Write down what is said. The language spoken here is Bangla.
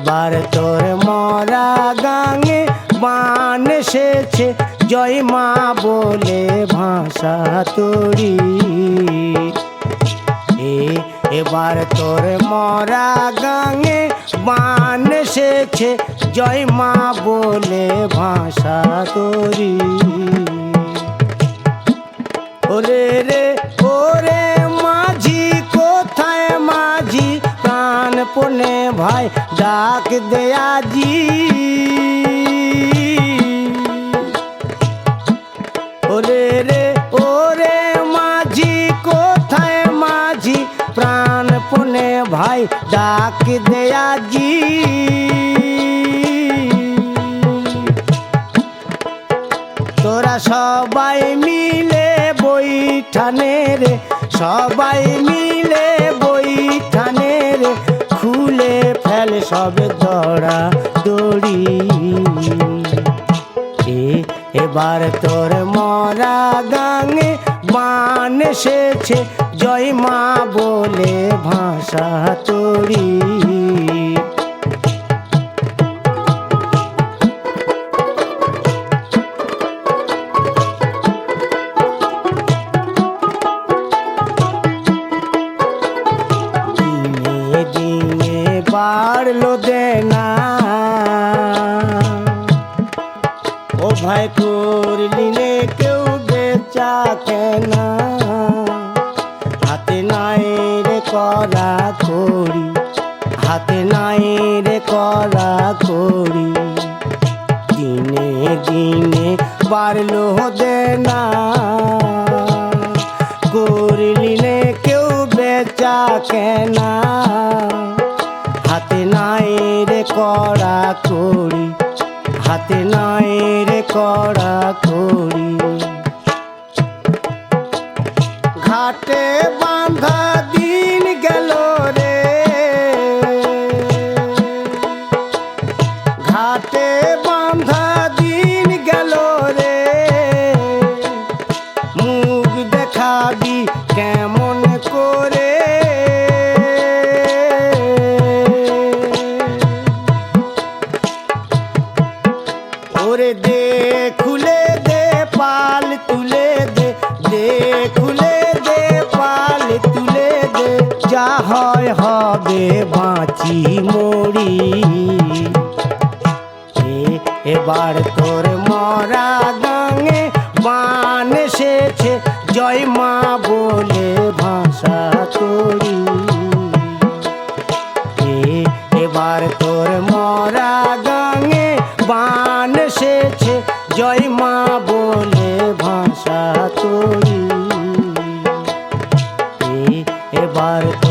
এবার তোর মরা গাঙে বান এসেছে। জয় মা বলে ভাষা তরি। এবার তোর মরা গাঙে বান এসেছে। জয় মা বলে ভাষা তরি। পনে ভাই ডাক দেয়াজি ওরে রে ওরে মাঝি কোথায় মাঝি প্রাণ পনে ভাই ডাক দেয়াজি তোরা সবাই মিলে বইঠানে রে সবাই মিলে সব দড়া। দড়ি এবার তোর মরা গাঙে বান এসেছে জয় মা বলে ভাষা তরি বাড়লো দেনা ও ভাই করলি কেউ বেচা কেনা হাতে নাই রে করা করি হাতে নাই রে করা করি দিনে দিনে বাড়লো দেনা করলি নে, কেউ বেচা কেনা রে করা করি হাতে নাই রে করা করি ঘাটে বাঁধা দিন গেল রে। ঘাটে বাঁধা দিন গেল রে। মুখ দেখাবি তবে বাঁচি মরি। এবার তোর মরা গাঙে বান সেছে জয় মা বলে ভাষা তরি এবার তোর মরা গাঙে বান সেছে জয় মা বলে ভাষা তরি এবার তোর